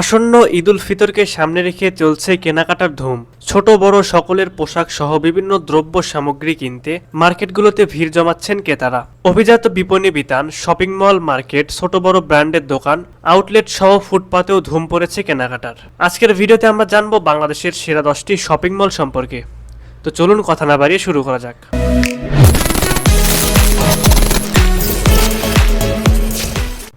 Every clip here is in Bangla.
আসন্ন ঈদুল ফিতরকে সামনে রেখে চলছে কেনাকাটার ধুম। ছোট, বড় সকলের পোশাক সহ বিভিন্ন দ্রব্য সামগ্রী কিনতে মার্কেটগুলোতে ভিড় জমাচ্ছেন ক্রেতারা। অভিজাত বিপণী বিতান, শপিং মল মার্কেট, ছোট, বড় ব্র্যান্ডের দোকান, আউটলেট সহ ফুটপাতেও ধুম পড়েছে কেনাকাটার। আজকের ভিডিওতে আমরা জানব বাংলাদেশের সেরা দশটি শপিং মল সম্পর্কে। তো চলুন কথা না বাড়িয়ে শুরু করা যাক।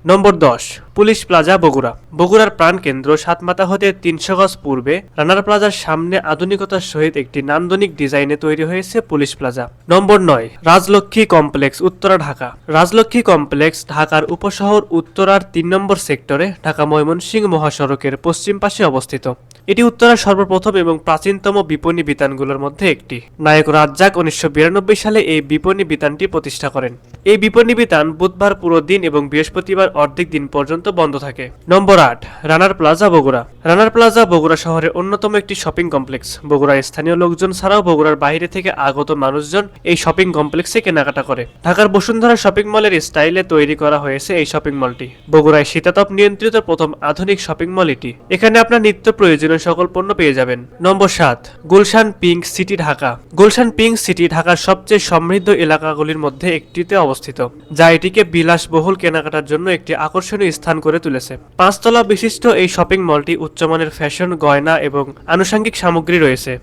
নম্বর দশ পুলিশ প্লাজা বগুড়া। বগুড়ার প্রাণকেন্দ্র সাতমাতা হতে তিনশো গজ পূর্বে রানার প্লাজার সামনে আধুনিকতার সহিত একটি নান্দনিক ডিজাইনে তৈরি হয়েছে পুলিশ প্লাজা। নম্বর নয়, রাজলক্ষ্মী কমপ্লেক্স, উত্তরা, ঢাকা। রাজলক্ষ্মী কমপ্লেক্স, ঢাকার উপশহর উত্তরার তিন নম্বর সেক্টরে, ঢাকা ময়মনসিংহ মহাসড়কের পশ্চিম পাশে অবস্থিত। এটি উত্তরার সর্বপ্রথম এবং প্রাচীনতম বিপণী বিতানগুলোর মধ্যে একটি। নায়ক রাজ্জাক উনিশশো বিরানব্বই সালে এই বিপণী বিতানটি প্রতিষ্ঠা করেন। এই বিপণী বিতান বুধবার পুরো দিন এবং বৃহস্পতিবার অর্ধেক দিন পর্যন্ত বন্ধ থাকে। নম্বর আট, Runner Plaza Bogura. Runner Plaza Bogura শহরের অন্যতম একটি শপিং কমপ্লেক্স। বগুড়ার স্থানীয় লোকজন ছাড়াও বগুড়ার বাইরে থেকে আগত মানুষজন এই শপিং কমপ্লেক্সে কেনাকাটা করে। ঢাকার বসুন্ধরা শপিং মলের স্টাইলে তৈরি করা হয়েছে এই শপিং মলটি। বগুড়ায় শীতাতপ নিয়ন্ত্রিত প্রথম আধুনিক শপিং মল এটি। এখানে আপনার নিত্য প্রয়োজনীয় সকল পণ্য পেয়ে যাবেন। নম্বর সাত, Gulshan Pink City Dhaka. Gulshan Pink City ঢাকার সবচেয়ে সমৃদ্ধ এলাকাগুলির মধ্যে একটিতে অবস্থিত, যা এটিকে বিলাসবহুল কেনাকাটার জন্য একটি আকর্ষণীয় স্থান করে তুলেছে। পাঁচতলা বিশিষ্ট এই শপিং মলটি উচ্চমানের ফ্যাশন গয়না এবং আনুষঙ্গিক সামগ্রী রয়েছে।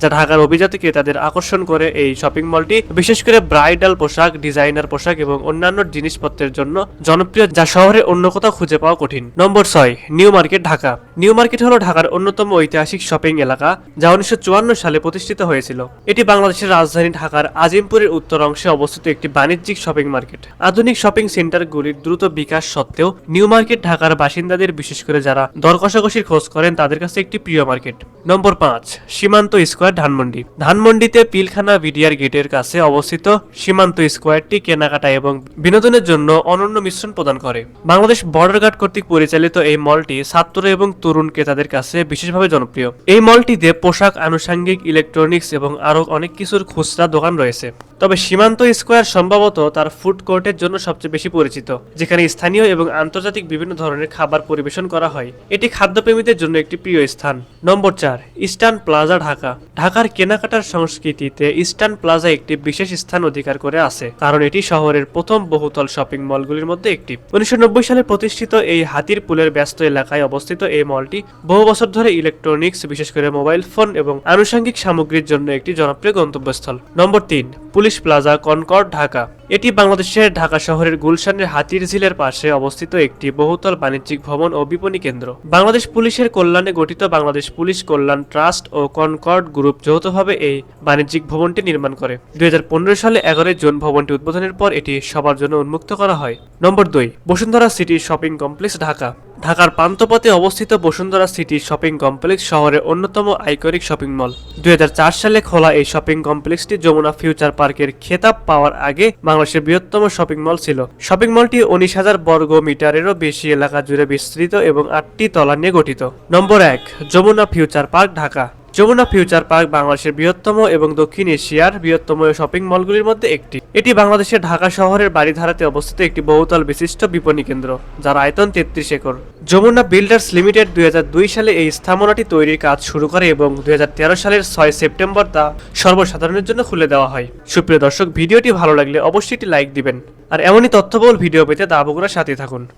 যা ঢাকার অভিজাত তাদের আকর্ষণ করে এই শপিং মলটি বিশেষ করে ব্রাইডাল পোশাক ডিজাইনার পোশাক এবং অন্যান্য জিনিসপত্রের জন্য জনপ্রিয় যা শহরে অন্য কোথাও খুঁজে পাওয়া কঠিন। নম্বর ছয় New Market Dhaka New Market হলো ঢাকার অন্যতম ঐতিহাসিক শপিং এলাকা, যা উনিশশো চুয়ান্ন সালে প্রতিষ্ঠিত হয়েছিল। এটি বাংলাদেশের রাজধানী ঢাকার আজিমপুরের উত্তর অংশে অবস্থিত একটি বাণিজ্যিক শপিং মার্কেট আধুনিক শপিং সেন্টারগুলির দ্রুত বিকাশ সত্ত্বেও নিউ মার্কেট ঢাকার বাসিন্দাদের, বিশেষ করে যারা দর কষাকষির খোঁজ করেন, তাদের কাছে একটি প্রিয় মার্কেট নম্বর পাঁচ, সীমান্ত স্কোয়ার ধানমন্ডি। ধানমন্ডিতে পিলখানা বিডিআর গেটের কাছে অবস্থিত সীমান্ত স্কোয়ারটি কেনাকাটা এবং বিনোদনের জন্য অনন্য মিশ্রণ প্রদান করে। বাংলাদেশ বর্ডার গার্ড কর্তৃক পরিচালিত এই মলটি ছাত্র এবং তরুণ ক্রেতাদের কাছে বিশেষভাবে জনপ্রিয়। এই মলটিতে পোশাক, আনুষাঙ্গিক ইলেকট্রনিক্স এবং আরও অনেক কিছুর খুচরা দোকান রয়েছে। তবে সীমান্ত স্কোয়ার সম্ভবত তার ফুড কোর্টের জন্য সবচেয়ে বেশি পরিচিত, যেখানে স্থানীয় এবং আন্তর্জাতিক বিভিন্ন ধরনের খাবার পরিবেশন করা হয়। এটি খাদ্যপ্রেমীদের জন্য একটি প্রিয় স্থান। নম্বর চার, ইস্টার্ন প্লাজা ঢাকা। ঢাকার কেনাকাটার সংস্কৃতিতে ইস্টার্ন প্লাজা একটি বিশেষ স্থান অধিকার করে আছে, কারণ এটি শহরের প্রথম বহুতল শপিং মলগুলির মধ্যে একটি। উনিশশো নব্বই সালে প্রতিষ্ঠিত এই হাতির পুলের ব্যস্ত এলাকায় অবস্থিত এই মলটি বহু বছর ধরে ইলেকট্রনিক্স, বিশেষ করে মোবাইল ফোন এবং আনুষঙ্গিক সামগ্রীর জন্য একটি জনপ্রিয় গন্তব্যস্থল। নম্বর তিন, পুলিশ প্লাজা কনকর্ড ঢাকা। এটি বাংলাদেশের ঢাকা শহরের গুলশানের হাতির ঝিলের পাশে অবস্থিত একটি বহুতল বাণিজ্যিক ভবন ও বিপণী কেন্দ্র। বাংলাদেশ পুলিশের কল্যাণে গঠিত বাংলাদেশ পুলিশ কল্যাণ ট্রাস্ট ও কনকর্ড গ্রুপ যৌথভাবে এই বাণিজ্যিক ভবনটি নির্মাণ করে। দুই হাজার পনেরো সালে এগারোই জুন ভবনটি উদ্বোধনের পর এটি সবার জন্য উন্মুক্ত করা হয়। নম্বর দুই, Bashundhara City shopping complex, Dhaka. ঢাকার প্রান্তপথে অবস্থিত বসুন্ধরা সিটি শপিং কমপ্লেক্স শহরের অন্যতম আইকনিক শপিং মল। দুই হাজার চার সালে খোলা এই শপিং কমপ্লেক্সটি যমুনা ফিউচার পার্কের খেতাব পাওয়ার আগে বাংলাদেশের বৃহত্তম শপিং মল ছিল। শপিং মলটি উনিশ হাজার বর্গ মিটারেরও বেশি এলাকা জুড়ে বিস্তৃত এবং আটটি তলা নিয়ে গঠিত। নম্বর এক, Jamuna Future Park, Dhaka. Jamuna Future Park বাংলাদেশের বৃহত্তম এবং দক্ষিণ এশিয়ার বৃহত্তম শপিং মলগুলির মধ্যে একটি। এটি বাংলাদেশের ঢাকা শহরের বাড়িধারাতে অবস্থিত একটি বহুতল বিশিষ্ট বিপণী কেন্দ্র, যার আয়তন তেত্রিশ একর। যমুনা বিল্ডার্স লিমিটেড দুই হাজার দুই সালে এই স্থাপনাটি তৈরির কাজ শুরু করে এবং দুই হাজার তেরো সালের ছয় সেপ্টেম্বর তা সর্বসাধারণের জন্য খুলে দেওয়া হয়। সুপ্রিয় দর্শক, ভিডিওটি ভালো লাগলে অবশ্যই একটি লাইক দিবেন। আর এমনই তথ্যবহুল ভিডিও পেতে দা সাথে থাকুন।